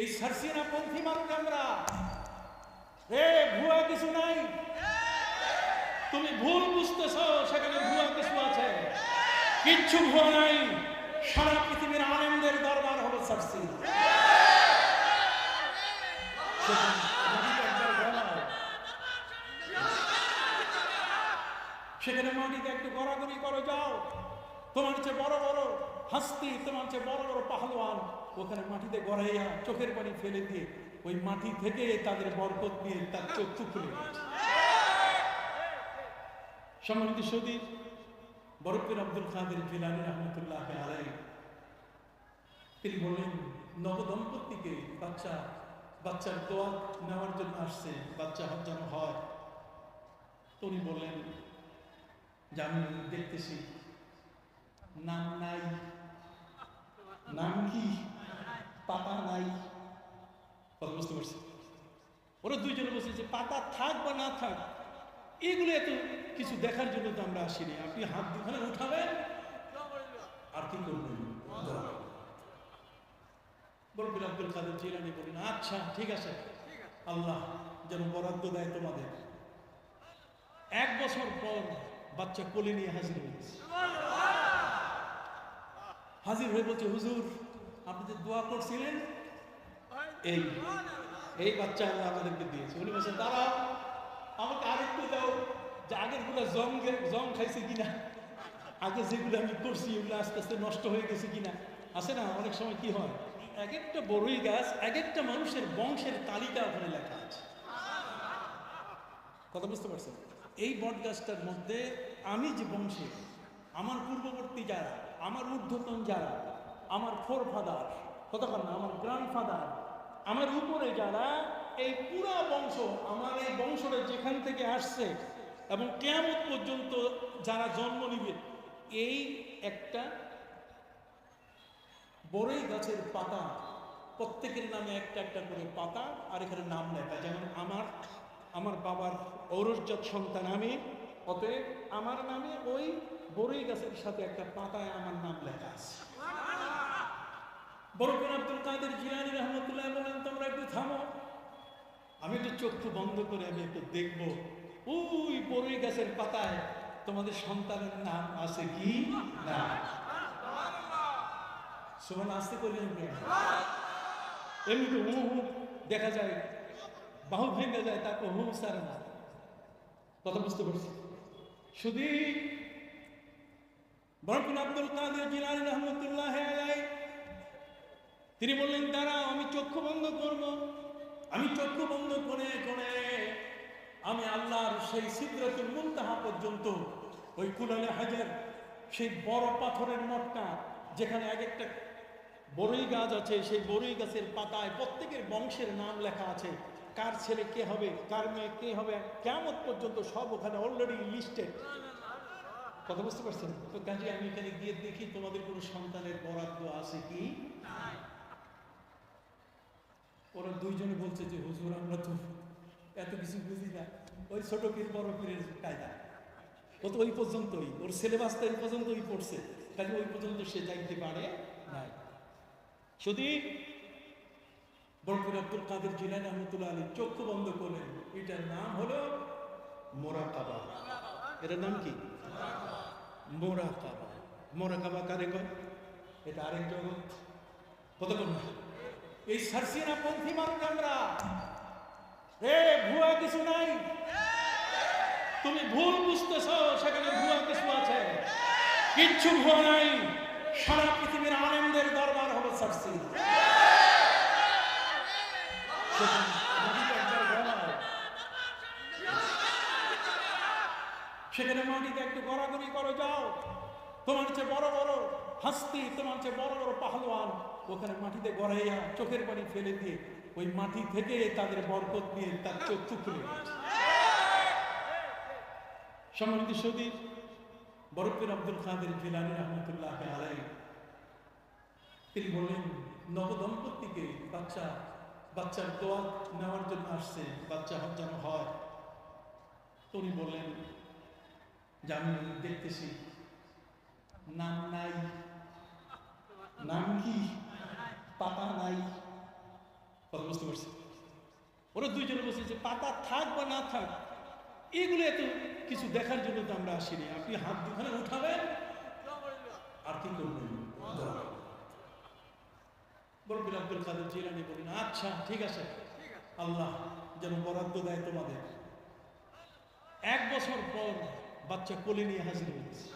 এই সার্সিনা পন্থী মানুষ আমরা। রে ভুয়া কিছু নাই। তুমি ভুল বুঝতেছ, সেখানে ভুয়া কিছু আছে। কিচ্ছু ভুয়া নাই। সারা পৃথিবীর আনন্দের দরবার হলো সার্সিনা। সেখানে মাটিতে একটু গড়াগড়ি করো, যাও। তোমার চেয়ে বড় বড় হাস্তি, তোমার চেয়ে বড় বড় পাহলোয়ান ওখানে মাটিতে গড়াইয়া চোখের পানি ফেলে দিয়ে ওই মাটি থেকে তাদের বরকত দিয়ে তার চক্ষু খুলে সম্মানিত সদী বরফির আব্দুল কাদের জিলানি রহমতুল্লাহ আলাই তিনি বললেন নবদম্পতিকে বাচ্চা, বাচ্চার দোয়া নেওয়ার জন্য আসছে, বাচ্চা যেন হয়। তো উনি বললেন, যে আমি দেখতেছি, নাম নাই। নাম কি? পাতা নাই। কথা বুঝতে পারছি ওরা দুইজনে বলছে যে, পাতা থাক বা না থাক, এগুলো এত কিছু দেখার জন্য তো আমরা আসিনি। আপনি হাত দুখানে উঠাবেন, আর কি করবেন? বরফির আব্দুল কাদের জিলানি বলেন আচ্ছা ঠিক আছে। আল্লাহ যেন বরাদ্দ দেয় তোমাদের। এক বছর পর বাচ্চা কোলে নিয়ে হাজির হয়েছে। হাজির হয়ে বলছে, হুজুর আপনি যে দোয়া করছিলেন, এই এই বাচ্চা আল্লাহ আমাদেরকে দিয়েছে। উনি বলছেন দাঁড়াও আমাকে আরেকটু দাও। যে আগেরগুলো জং জং খাইছে কিনা, আগে যেগুলো আমি করছি, এগুলো আস্তে আস্তে নষ্ট হয়ে গেছে কিনা। আছে না? অনেক সময় কি হয়? এক একটা বড়ই গাছ, এক একটা মানুষের বংশের তালিকা ওখানে লেখা আছে। কথা বুঝতে পারছেন? এই বট গাছটার মধ্যে আমি যে বংশে, আমার পূর্ববর্তী যারা, আমার ঊর্ধ্বতন যারা আমার ফোর ফাদার কতক্ষণ না আমার গ্র্যান্ড ফাদার আমার উপরে যারা এই পুরা বংশ, আমার এই বংশটা যেখান থেকে আসছে এবং কেয়ামত পর্যন্ত যারা জন্ম নিবে, এই একটা বড়ই গাছের পাতা, প্রত্যেকের নামে একটা একটা করে পাতা আর এখানে নাম লেখা যেমন আমার আমার বাবার ঔরসজাত সন্তান আমি, অতএব আমার নামে ওই বড়ই গাছের সাথে একটা পাতায় আমার নাম লেখা আছে। বরফিন আব্দুল কাদের জিলানি রহমতুল্লাহ বলেন, তোমরা একটু থামো। আমি একটু চক্ষু বন্ধ করে আমি একটু দেখব। ওই বড়ই গাছের পাতায় তোমাদের সন্তানের নাম আছে কি? না। সুমন আসতে করলেন এমনি। হু হু দেখা যায়, বাহু ভেঙে যায়, তারপর হু সারে না। কথা বুঝতে পারছি? শুধু বরফিন আব্দুল কাদের জিলানি রহমতুল্লাহ আলাই তিনি বললেন, দাঁড়াও, আমি চক্ষু বন্ধ করব। আমি চক্ষু বন্ধ করে করে আমি আল্লাহর সেই সিদ্ধাতুল মুনতাহা পর্যন্ত ওই কুলালে হাজার, সেই বড় পাথরের মঠটা, যেখানে এক একটা বড়ই গাছ আছে, সেই বড়ই গাছের পাতায় প্রত্যেকের বংশের নাম লেখা আছে। কার ছেলে কে হবে, কার মেয়ে কে হবে কেমন পর্যন্ত সব ওখানে অলরেডি লিস্টেড কথা বুঝতে পারছেন? তো কাজে, আমি এখানে গিয়ে দেখি তোমাদের কোনো সন্তানের বরাদ্দ আছে কি? ওরা দুইজনে বলছে যে, হুজুর, আমরা তো এত কিছু বুঝি না। ওই ছোট পীর, বড় পীরের কায়দা। ও তো ওই পর্যন্তই। ওর সিলেবাসটা এই পর্যন্তই পড়ছে। কাজে ওই পর্যন্ত সে যাইতে পারে নাই। যদি বরফির আব্দুল কাদের জিলানি রহমতুল্লাহ আলী চক্ষু বন্ধ করলেন এটার নাম হলো মোরাকাবা। এটার নাম কি? মোরা মোরাকাবা। মোরাকাবা কারে কয়? এটা আরেক জগৎ। কতক্ষণ না এই সার্সিনা পন্থী মানুষ আমরা রে, ভুয়া কিছু নাই? তুমি ভুল বুঝতেছ, সেখানে ভুয়া কিছু আছে। কিচ্ছু ভুয়া নাই। সারা পৃথিবীর আনন্দের দরবার হলো সেখানে মাটিতে একটু গড়াগড়ি করো, যাও। তোমার চেয়ে বড় বড় হাস্তি, তোমার চেয়ে বড় বড় পাহলোয়ান ওখানে মাটিতে গড়াইয়া চোখের পানি ফেলে দিয়ে ওই মাটি থেকে তাদের বরকত দিয়ে তার চক্ষু খুলে সম্মানিত সদী বরফির আব্দুল কাদের জিলানি রহমতুল্লাহ তিনি বললেন, নবদম্পতিকে বাচ্চা, বাচ্চার দোয়া নেওয়ার জন্য আসছে, বাচ্চা যেন হয়। উনি বললেন, যে আমি দেখতেছি, নাম নাই। নাম কি? পাতা নাই। কথা বুঝতে পারছি? ওরা দুইজনে বলছে যে, পাতা থাক বা না থাক, এগুলো এত কিছু দেখার জন্য তো আমরা আসিনি। আপনি হাত দুখানে উঠাবেন, আর কি করবেন? বরফির আব্দুল কাদের জিলানি বলেন আচ্ছা ঠিক আছে। আল্লাহ যেন বরাদ্দ দেয় তোমাদের। এক বছর পর বাচ্চা কোলে নিয়ে হাজির হয়েছে।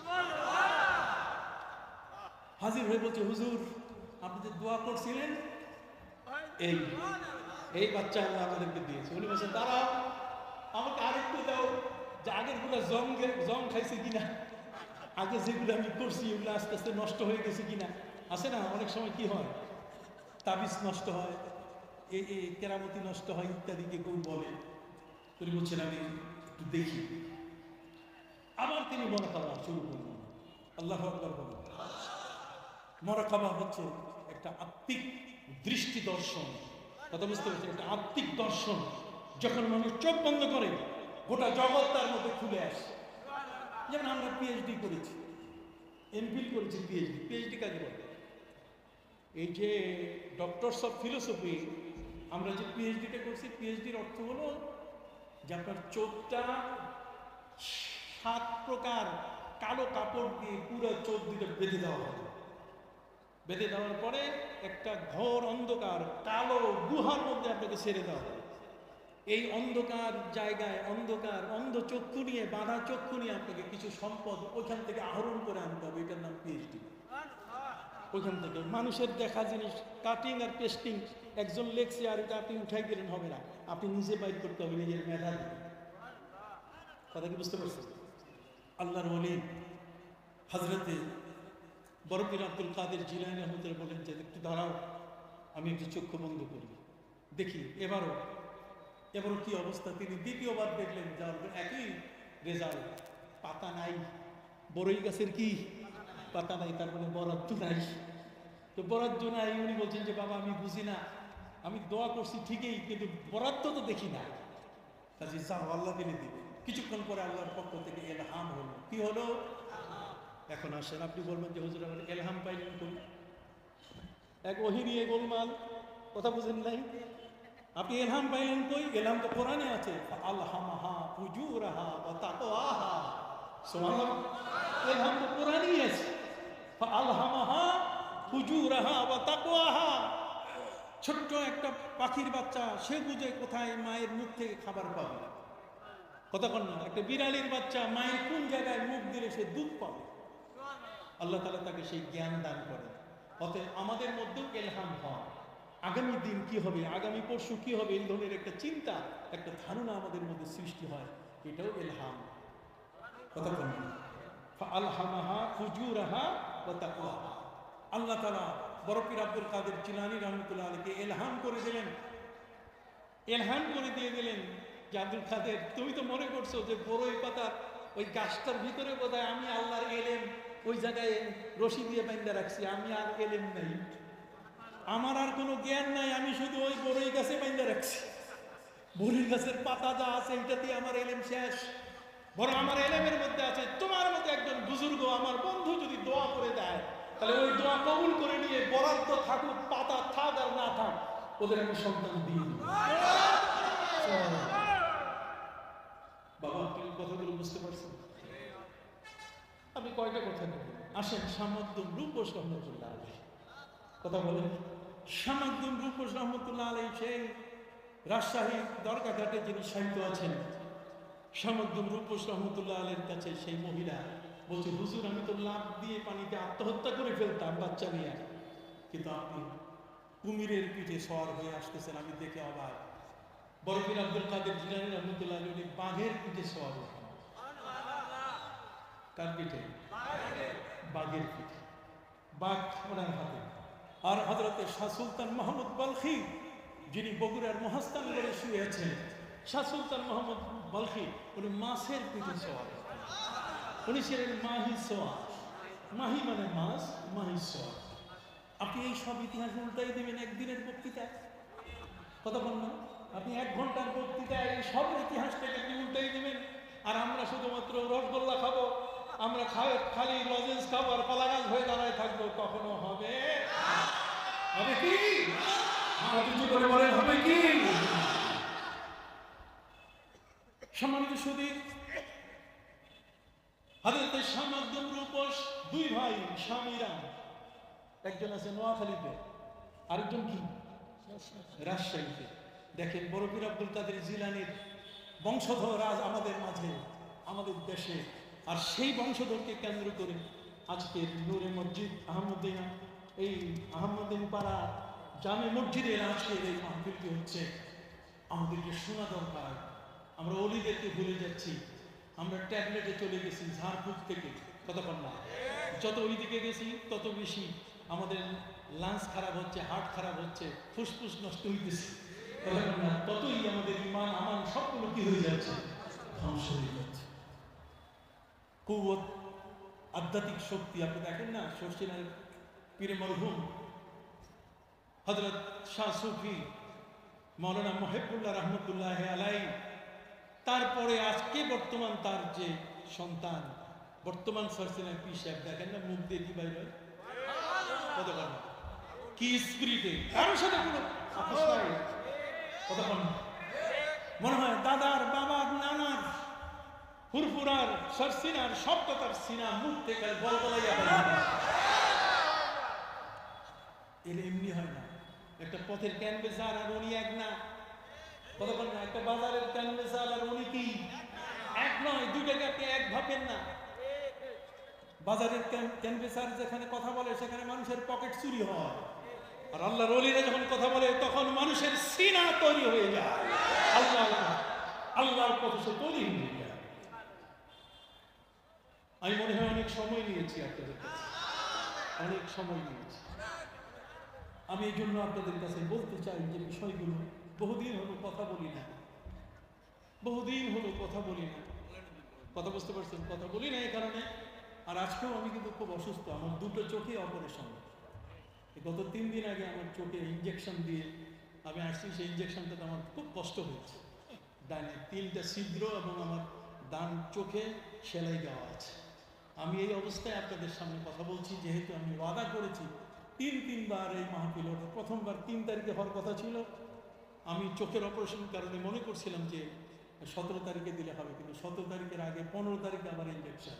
হাজির হয়ে বলছে, হুজুর আপনি যে দোয়া করছিলেন, এই এই বাচ্চা আল্লাহ আমাদেরকে দিয়েছে। উনি বলছেন দাঁড়াও, আমাকে আরেকটু দাও। যে আগেরগুলা জং জং খাইছে কিনা, আগে যেগুলো আমি করছি ওগুলো আস্তে আস্তে নষ্ট হয়ে গেছে কিনা। আছে না? অনেক সময় কি হয়? তাবিজ নষ্ট হয় এই কেরামতি নষ্ট হয়, ইত্যাদিকে কেউ বলে। উনি বলছেন, আমি একটু দেখি। আবার তিনি করা শুরু করলেন। আল্লাহ আকবর বলেন। মরাকাবা হচ্ছে একটা আত্মিক দৃষ্টি দর্শন। কথা বুঝতে পারছি একটা আত্মিক দর্শন। যখন মানুষ চোখ বন্ধ করে, গোটা জগৎ তার মধ্যে খুলে আসে। যেমন আমরা পিএইচডি করেছি এমফিল করেছি পিএইচডি পিএইচডি কাজে বলে? এই যে ডক্টরস অফ ফিলোসফি আমরা যে পিএইচডিটা করছি পিএইচডির অর্থ হলো যে আপনার চোখটা সাত প্রকার কালো কাপড় দিয়ে পুরো চোখ দুটো বেঁধে দেওয়া হবে বেঁধে দেওয়ার পরে একটা ঘোর অন্ধকার কালো গুহার মধ্যে আপনাকে ছেড়ে দেওয়া হবে। এই অন্ধকার জায়গায় অন্ধকার, অন্ধ চক্ষু নিয়ে, বাঁধা চক্ষু নিয়ে আপনাকে কিছু সম্পদ ওইখান থেকে আহরণ করে আনতে হবে। এটার নাম পিএইচডি ওইখান থেকে মানুষের দেখা জিনিস কাটিং আর পেস্টিং একজন লেখছে আর এটা আপনি উঠাই গেলেন হবে না। আপনি নিজে বাইর করতে হবে, নিজের মেধা দিয়ে। কথা কি বুঝতে পারছেন? আল্লাহর ওলি হজরতে বরফির আব্দুল কাদের জিলানি রহমতুল্লাহ বলেন যে, একটু দাঁড়াও, আমি একটু চক্ষু বন্ধ করি। দেখি, এবারও এবারও কি অবস্থা? তিনি দ্বিতীয়বার দেখলেন, যার একই রেজাল্ট, পাতা নাই। বড়ই গাছের কি? পাতা নাই, তার মানে বরাদ্দ নাই। তো বরাদ্দ নাই, উনি বলছেন যে, বাবা, আমি বুঝি না। আমি দোয়া করছি ঠিকই, কিন্তু বরাদ্দ তো দেখি না। কাজে যাও, আল্লাহ দিলে দিবে। কিছুক্ষণ পরে আল্লাহর পক্ষ থেকে এলহাম হলো। কি হলো? এখন আসেন, আপনি বলবেন যে, হুজুর, আমার এলহাম পাইলেন কই? এক ওহি নিয়ে গোলমাল কথা বুঝেন নাই? আপনি এলহাম পাইলেন কই? এলহাম তো কোরআনে আছে আলহামাহা ফুজুরাহা ওয়া তাকওয়াহা। সুবহানাল্লাহ, এলহাম তো কোরআনেই আছে আলহামাহা ফুজুরাহা ওয়া তাকওয়াহা। ছোট্ট একটা পাখির বাচ্চা, সে বুঝে কোথায় মায়ের মুখ থেকে খাবার পাবে। কতক্ষণ না, একটা বিড়ালির বাচ্চা মায়ের কোন জায়গায় মুখ দিলে সে দুধ পাবে? আল্লাহ তালা তাকে সেই জ্ঞান দান করে অতএব আমাদের মধ্যেও এলহাম হয় আগামী দিন কি হবে? আগামী পরশু কি হবে? এই ধরনের একটা চিন্তা, একটা ধারণা আমাদের মধ্যে সৃষ্টি হয়। এটাও এলহাম কতক্ষণ আলহামাহা ফুজুরাহা ও তাকওয়াহা আল্লাহ তালা বরফির আব্দুল কাদের চিলানি রহমতুল্লাহ আলীকে এলহাম করে দিলেন। এলহাম করে দিয়ে দিলেন যে, আব্দুল কাদের, তুমি তো মনে করছ যে বড়ই পাতার ওই গাছটার ভিতরে বোধহয় আমি আল্লাহর এলেম ওই জায়গায় রশি দিয়ে বাইন্দা রাখছি আমি আর এলেম নাই। আমার আর কোনো জ্ঞান নাই আমি শুধু ওই বড়ই গাছে বাইন্দা রাখছি। বড়ই গাছের পাতা যা আছে এটাতে আমার এলেম শেষ। বরং আমার এলেমের মধ্যে আছে তোমার মতো একজন বুজুর্গ আমার বন্ধু যদি দোয়া করে দেয় তাহলে ওই দোয়া কবুল করে নিয়ে বরাদ্দ থাকুক পাতা থাক আর না থাক ওদের আমি সন্তান দিয়ে দিই বাবা তুমি কথাগুলো বুঝতে পারছেন আমি কয়টা কথা বলি? আসেন সামাদ্দুম রূপোষ রহমতুল্লাহ আলী কথা বলেন। সামাদ্দুম রূপোষ রহমতুল্লাহ আলী সেই রাজশাহী দরগাঘাটে যিনি সাহিত্য আছেন সামাদ্দুম রূপোষ রহমতুল্লাহ আলীর কাছে সেই মহিলা বলছে, হুজুর, আমি তো লাভ দিয়ে পানিতে আত্মহত্যা করে ফেলতাম বাচ্চা নিয়ে। কিন্তু আপনি কুমিরের পিঠে সওয়ার হয়ে আসতেছেন, আমি দেখে অবাক। বরফির আব্দুল কাদের জিলানি রহমতুল্লাহ আলী বাঘের পিঠে সওয়ার হতেন কার পিঠে? বাঘের পিঠে। বাঘ ওনার হাতে। আর হজরতে শাহ সুলতান মোহাম্মদ বলখি, যিনি বগুড়ার মহাস্তানগরে শুয়ে আছেন শাহ সুলতান মোহাম্মদ বলখি, উনি মাছের পিঠে হতেন। উনি ছিলেন মাহি সোয়া মাহি মানে মাছ, মাহি সোয়া আপনি এই সব ইতিহাস উল্টাই দেবেন একদিনের বক্তৃতায়। কথা বল না। আপনি এক ঘণ্টার বক্তৃতায় এই সব ইতিহাসটাকে আপনি উল্টাই দেবেন। আর আমরা শুধুমাত্র রসগোল্লা খাব। আমরা খালি লজেন্স খাব আর পালাগাছ হয়ে দাঁড়ায় থাকব, কখনো হবে? হবে কি? করে বলেন, হবে কি? সম্মানিত সুদীর হাজরতে সামাদ্দম রূপস, দুই ভাই স্বামীরা একজন আছে নোয়াখালীতে, আরেকজন কি? রাজশাহীতে। দেখেন বরফির আব্দুল কাদের জিলানির বংশধর আজ আমাদের মাঝে, আমাদের দেশে। আর সেই বংশধরকে কেন্দ্র করে আজকের নূরে মসজিদ আহমদিয়া এই আহমদিন পাড়া জামে মসজিদের আজকের এই মাহফিলটি হচ্ছে। আমাদেরকে শোনা দরকার। আমরা অলিদেরকে ভুলে যাচ্ছি। আমরা ট্যাবলেটে চলে গেছি, ঝাড়ফুঁক থেকে। কতক্ষণ না। যত ওই দিকে গেছি, তত বেশি আমাদের লাংস খারাপ হচ্ছে, হার্ট খারাপ হচ্ছে, ফুসফুস নষ্ট হইতেছে। ততই আমাদের ইমান, আমান সবগুলো কি হয়ে যাচ্ছে? ধ্বংস হয়ে কুয়ত আধ্যাত্মিক শক্তি। আপনি দেখেন না শর্ষিনার পীরে মরহুম হজরত শাহ সুফি মৌলানা মহেবুল্লাহ রহমতুল্লাহ আলাই তারপরে আজকে বর্তমান তার যে সন্তান বর্তমান সরসিনার পি সাহেব দেখেন না মুখ দিয়ে কতক্ষণ? কি স্পিরিটে? কারোর সাথে কোনো কতক্ষণ? মনে হয় দাদার বাবার নানার ফুরফুরার সরসিনার সব কথার সিনা মুখ থেকে বল বলাইয়া এলে এমনি হয় না। একটা পথের ক্যানভেসার আর উনি এক না। কতক্ষণ না? একটা বাজারের ক্যানভেসার আর উনি কি? এক নয় দুইটাকে আপনি এক ভাবেন না। বাজারের ক্যানভেসার যেখানে কথা বলে, সেখানে মানুষের পকেট চুরি হয়। আর আল্লাহর অলিরা যখন কথা বলে, তখন মানুষের সিনা তৈরি হয়ে যায়। আল্লাহ, আল্লাহর পথে সে তৈরি হয়ে যায়। আমি মনে হয় অনেক সময় নিয়েছি আপনাদের কাছে। অনেক সময় নিয়েছি। আমি এই জন্য আপনাদের কাছে বলতে চাই যে বিষয়গুলো, বহুদিন হলো কথা বলি না। বহুদিন হলো কথা বলি না। কথা বুঝতে পারছেন? কথা বলি না এই কারণে। আর আজকেও আমি কিন্তু খুব অসুস্থ। আমার দুটো চোখে অপারেশন। গত তিন দিন আগে আমার চোখে ইঞ্জেকশন দিয়ে আমি আসছি, সেই ইঞ্জেকশনটাতে আমার খুব কষ্ট হয়েছে। ডানে তিনটা ছিদ্র এবং আমার ডান চোখে সেলাই দেওয়া আছে। আমি এই অবস্থায় আপনাদের সামনে কথা বলছি, যেহেতু আমি ওয়াদা করেছি, তিন তিনবার এই মাহফিল ওঠা প্রথমবার তিন তারিখে হওয়ার কথা ছিল। আমি চোখের অপারেশন কারণে মনে করছিলাম যে সতেরো তারিখে দিলে হবে, কিন্তু সতেরো তারিখের আগে পনেরো তারিখে আবার ইঞ্জেকশন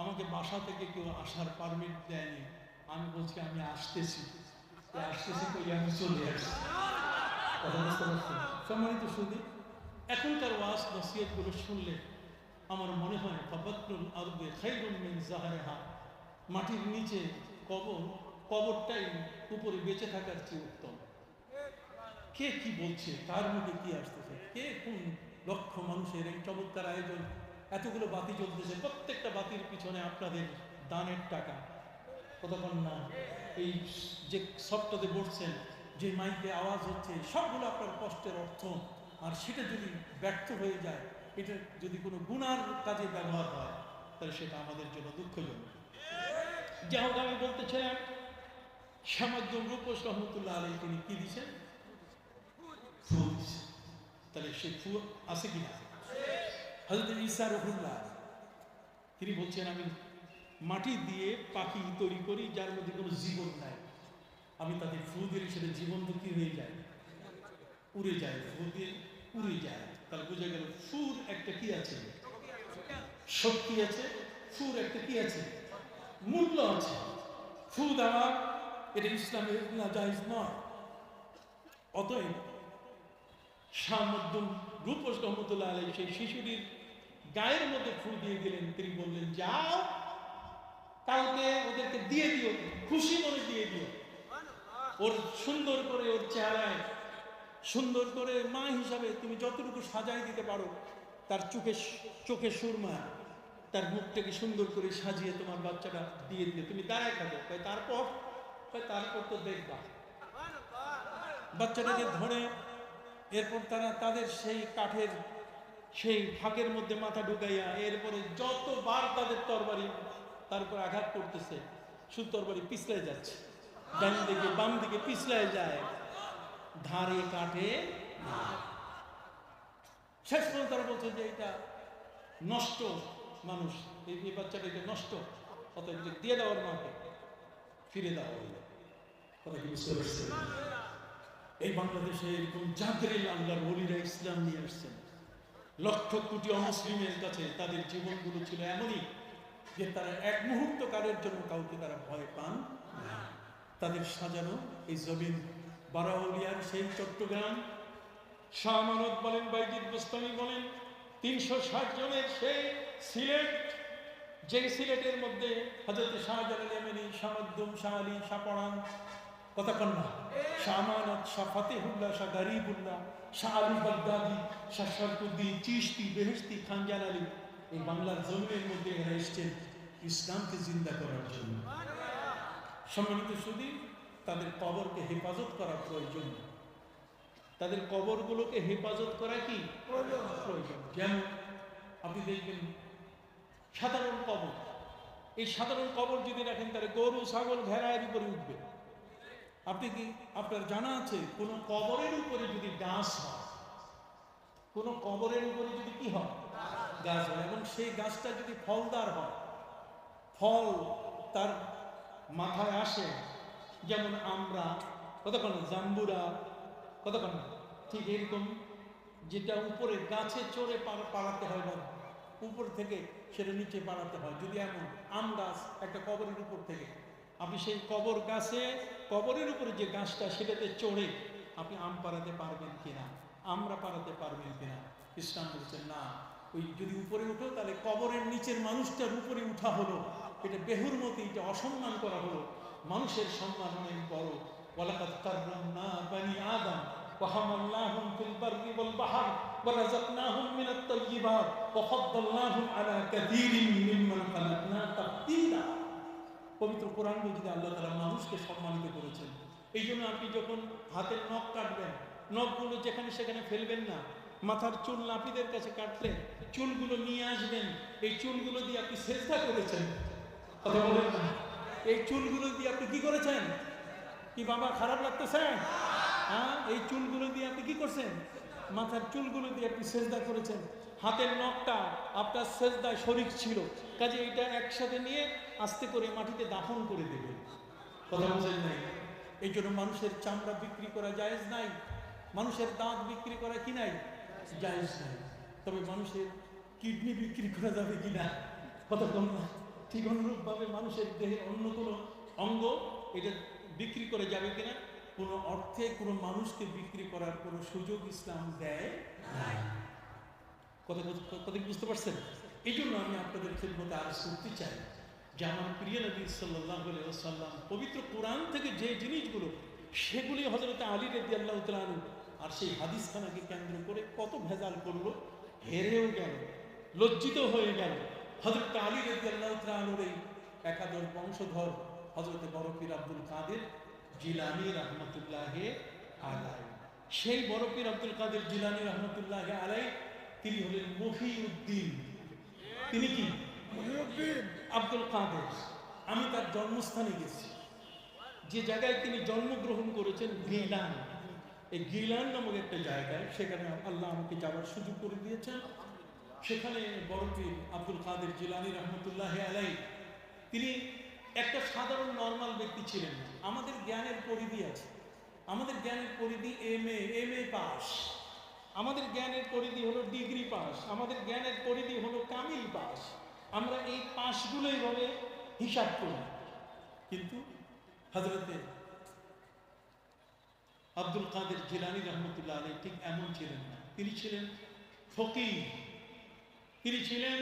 আমাকে বাসা থেকে কেউ আসার পারমিট দেয়নি। আমি বলছি, আমি আসতেছি। আসতেছি কই? আমি চলে আসছি সম্মানিত শুধু এখনকার ওয়াজ, নসিহতগুলো শুনলে আমার মনে হয় ফাবাতুল আরবে খাইরুম মিন জাহারিহা। মাটির নিচে কবর, কবরটাই উপরে বেঁচে থাকার চেয়ে উত্তম। কে কি বলছে? তার মুখে কি আসতেছে? কে কোন লক্ষ মানুষের এই চমৎকার আয়োজন? এতগুলো বাতি জ্বলতেছে, প্রত্যেকটা বাতির পিছনে আপনাদের দানের টাকা। কতক্ষণ না? এই যে সবটাতে বসছেন, যে মাইকে আওয়াজ হচ্ছে, সবগুলো আপনার কষ্টের অর্থ। আর সেটা যদি ব্যর্থ হয়ে যায় এটা যদি কোনো গুণার কাজে ব্যবহার হয়, তাহলে সেটা আমাদের জন্য দুঃখজনক। যাই হোক, আমি বলতেছিলাম শ্যামাদ্দম রূপস রহমতুল্লাহ আলী তিনি কি দিছেন ফু তাহলে সেই ফু আছে কিনা হজরত ইসা রহুল্লাহ তিনি বলছেন, আমি মাটি দিয়ে পাখি তৈরি করি যার মধ্যে কোনো জীবন নাই। আমি তাদের ফু দিলে সেটা জীবন তো কি হয়ে যায়? উড়ে যায় ফু দিয়ে উড়ে যায়। তাহলে বোঝা গেল একটা কি আছে? শক্তি আছে একটা কি আছে? মূল্য আছে। এটা না নয়। অতএব রূপস রহমতুল্লাহ আলাই সেই শিশুটির গায়ের মধ্যে ফু দিয়ে গেলেন তিনি বললেন, যাও, কালকে ওদেরকে দিয়ে দিও, খুশি মনে দিয়ে দিও। ওর সুন্দর করে ওর চেহারায় সুন্দর করে মা হিসাবে তুমি যতটুকু সাজাই দিতে পারো, তার চোখে চোখে সুরমা, তার মুখটাকে সুন্দর করে সাজিয়ে তোমার বাচ্চাটা দিয়ে দিলে। তুমি দাঁড়ায় থাকো, কয় তারপর? কয় তারপর তো দেখবা। বাচ্চাটাকে ধরে, এরপর তারা তাদের সেই কাঠের, সেই ফাঁকের মধ্যে মাথা ঢুকাইয়া এরপরে যতবার তাদের তরবারি, তারপর আঘাত করতেছে শুধু তরবারি পিছলাই যাচ্ছে। ডান দিকে, বাম দিকে পিছলাই যায়। ধারে না। শেষ পর্যন্ত তারা বলছে যে এটা নষ্ট মানুষ, এই বাচ্চাটা এটা নষ্ট, অতএব দিয়ে দেওয়ার মাকে ফিরে দেওয়া হইল এই বাংলাদেশে এরকম জাগরেল আল্লাহর ওলিরা ইসলাম নিয়ে আসছেন লক্ষ কোটি অমুসলিমের কাছে তাদের জীবনগুলো ছিল এমনই যে তারা এক মুহূর্ত কালের জন্য কাউকে তারা ভয় পান। তাদের সাজানো এই জমিন বারাউলিয়ার সেই চট্টগ্রাম শাহ মানত বলেন, বাইজিদ বুস্তানি বলেন, তিনশো ষাট জনের সেই সিলেট যে সিলেটের মধ্যে হজরত শাহজালাল এমনি শামদ্দুম শাহ আলী, শাহ পড়ান কথা কন না। শাহ ফাতেহুল্লাহ, শাহ গরিবুল্লাহ, শাহ আলী বাগদাদি, শাহ শরফুদ্দিন চিশতি বেহেস্তি খানজান আলী এই বাংলার জমিনের মধ্যে এরা এসছেন ইসলামকে জিন্দা করার জন্য। সম্মানিত শুধু তাদের কবরকে হেফাজত করা প্রয়োজন। তাদের কবরগুলোকে হেফাজত করা কি? প্রয়োজন। যেমন আপনি দেখবেন, সাধারণ কবর। এই সাধারণ কবর যদি রাখেন, তাহলে গরু, ছাগল, ভেড়ার উপরে উঠবে। আপনি কি, আপনার জানা আছে, কোনো কবরের উপরে যদি গাছ হয়, কোনো কবরের উপরে যদি কি হয়? গাছ হয়। এবং সেই গাছটা যদি ফলদার হয়, ফল তার মাথায় আসে যেমন আমরা, কতক্ষণ? জাম্বুরা, কতক্ষণ? ঠিক এরকম, যেটা উপরে গাছে চড়ে পাড়া- পাড়াতে হয় বা উপর থেকে সেটা নিচে পাড়াতে হয়। যদি এমন আম গাছ একটা কবরের উপর থেকে, আপনি সেই কবর গাছে, কবরের উপরে যে গাছটা, সেটাতে চড়ে আপনি আম পাড়াতে পারবেন কিনা? আমরা পাড়াতে পারবেন কিনা? ইসলাম বলছেন, না। ওই যদি উপরে উঠো, তাহলে কবরের নিচের মানুষটার উপরে উঠা হলো। এটা বেহুর মতো, এটা অসম্মান করা হলো। মানুষের সম্মান অনেক বড় ওয়ালাকাদ কাররামনা বানি আদম وحملناهم في البر والبحر ورزقناهم من الطيبات وفضلناهم على كثير ممن خلقنا تفضيلا পবিত্র কোরআন যদি আল্লাহ তারা মানুষকে সম্মানিত করেছেন এই জন্য আপনি যখন হাতের নখ কাটবেন নখগুলো যেখানে সেখানে ফেলবেন না মাথার চুল নাপিদের কাছে কাটলেন চুলগুলো নিয়ে আসবেন এই চুলগুলো দিয়ে আপনি চেষ্টা করেছেন কথা বলেন না এই চুলগুলো দিয়ে আপনি কি করেছেন? কি বাবা খারাপ লাগতেছে? হ্যাঁ এই চুলগুলো দিয়ে আপনি কি করছেন? মাথার চুলগুলো দিয়ে আপনি সেজদা করেছেন। হাতের নখটা আপনার সেজদায় শরিক ছিল। কাজে এটা একসাথে নিয়ে আস্তে করে মাটিতে দাফন করে দেবেন। কথা বলছেন নাই? এই জন্য মানুষের চামড়া বিক্রি করা জায়েজ নাই? মানুষের দাঁত বিক্রি করা কি নাই? জায়েজ নাই। তবে মানুষের কিডনি বিক্রি করা যাবে কি না? কথা না। ঠিক অনুরূপভাবে মানুষের দেহের অন্য কোনো অঙ্গ, এটা বিক্রি করে যাবে কিনা? কোনো অর্থে কোনো মানুষকে বিক্রি করার কোনো সুযোগ ইসলাম দেয় নাই। কথা বুঝতে পারছেন? এই জন্য আমি আপনাদের খেদমতে আর শুনতে চাই যে আমার প্রিয় নবী সাল্লাহ সাল্লাম পবিত্র কোরআন থেকে যে জিনিসগুলো, সেগুলি হজরত আলী রেদি আল্লাহ তালু আর সেই হাদিসখানাকে কেন্দ্র করে কত ভেজাল করল, হেরেও গেল, লজ্জিত হয়ে গেল। হজরত আলী রেদি আল্লাহ তালুর এই একাদশ বংশধর হজরত বরফির আব্দুল কাদের জিলানি রহমতুল্লাহ আলাই সেই বরফির আব্দুল কাদের জিলানি রহমতুল্লাহ আলাই তিনি হলেন মহিউদ্দিন। তিনি কি? আব্দুল কাদের। আমি তার জন্মস্থানে গেছি। যে জায়গায় তিনি জন্মগ্রহণ করেছেন গিলান। এই গিলান নামক একটা জায়গায় সেখানে আল্লাহ আমাকে যাওয়ার সুযোগ করে দিয়েছেন। সেখানে বরফির আব্দুল কাদের জিলানি রহমতুল্লাহ আলাই তিনি একটা সাধারণ নর্মাল ব্যক্তি ছিলেন। আমাদের জ্ঞানের পরিধি আছে। আমাদের জ্ঞানের পরিধি M A M A pass. আমাদের জ্ঞানের পরিধি হলো ডিগ্রি পাস। আমাদের জ্ঞানের পরিধি হলো কামিল পাস। আমরা এই পাসগুলো এইভাবে হিসাব করি। কিন্তু হজরতে আব্দুল কাদের জিলানি রহমতুল্লাহ আলাই ঠিক এমন ছিলেন না। তিনি ছিলেন ফকির। তিনি ছিলেন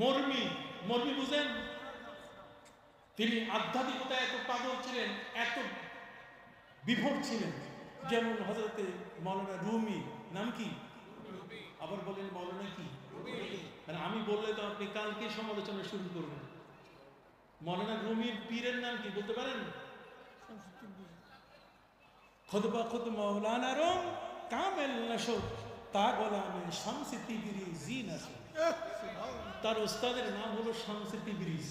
মর্মী মর্মী বুঝেন? তিনি আধ্যাত্মিকতায় এত পাগল ছিলেন এত বিভোর ছিলেন। যেমন হজরতে মৌলানা রুমি নাম কি? আবার বলেন মৌলানা কি? মানে আমি বললে তো আপনি কালকে সমালোচনা শুরু করবেন। মৌলানা রুমির পীরের নাম কি বলতে পারেন? খুদবা খুদ মৌলানা রোম কামেল নশো তা গোলামে শামসি তিবিরি জি নশো তার ওস্তাদের নাম হলো শামসি তিবিরিজ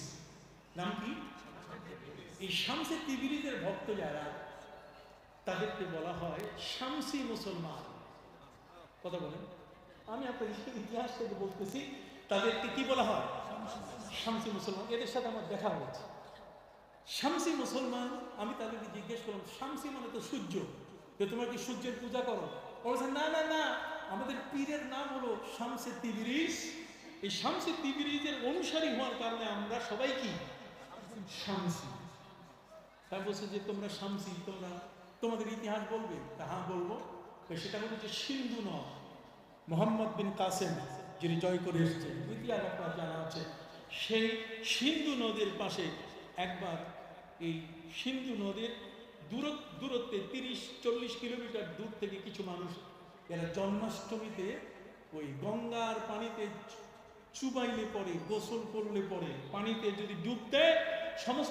নাম কি? এই শামসি তিবিরিজের ভক্ত যারা, তাদেরকে বলা হয় শামসি মুসলমান। কথা বলেন। আমি আপনাদের ইতিহাস থেকে বলতেছি, তাদেরকে কি বলা হয়? শামসি মুসলমান। এদের সাথে আমার দেখা হয়েছে। শামসি মুসলমান, আমি তাদেরকে জিজ্ঞেস করলাম, শামসি মানে তো সূর্য। যে তোমরা কি সূর্যের পূজা করো? বলছে, না না না। আমাদের পীরের নাম হলো শামসে তিবিরিজ। এই শামসে তিবিরিজের অনুসারী হওয়ার কারণে আমরা সবাই কি? শামসি। তাই বলছে যে, তোমরা শামসি, তোমরা তোমাদের ইতিহাস বলবে? তা হ্যাঁ বলব। সেটা হলো যে, সিন্ধু নদ, মোহাম্মদ বিন কাসেম, যিনি জয় করে এসেছেন। ইতিহাস আপনার জানা আছে। সেই সিন্ধু নদীর পাশে একবার এই সিন্ধু নদীর দূর দূরত্বে তিরিশ, চল্লিশ কিলোমিটার দূর থেকে কিছু মানুষ এরা জন্মাষ্টমীতে ওই গঙ্গার পানিতে চুবাইলে পরে, গোসল করলে পরে পানিতে যদি ডুব দেয়, সমস্ত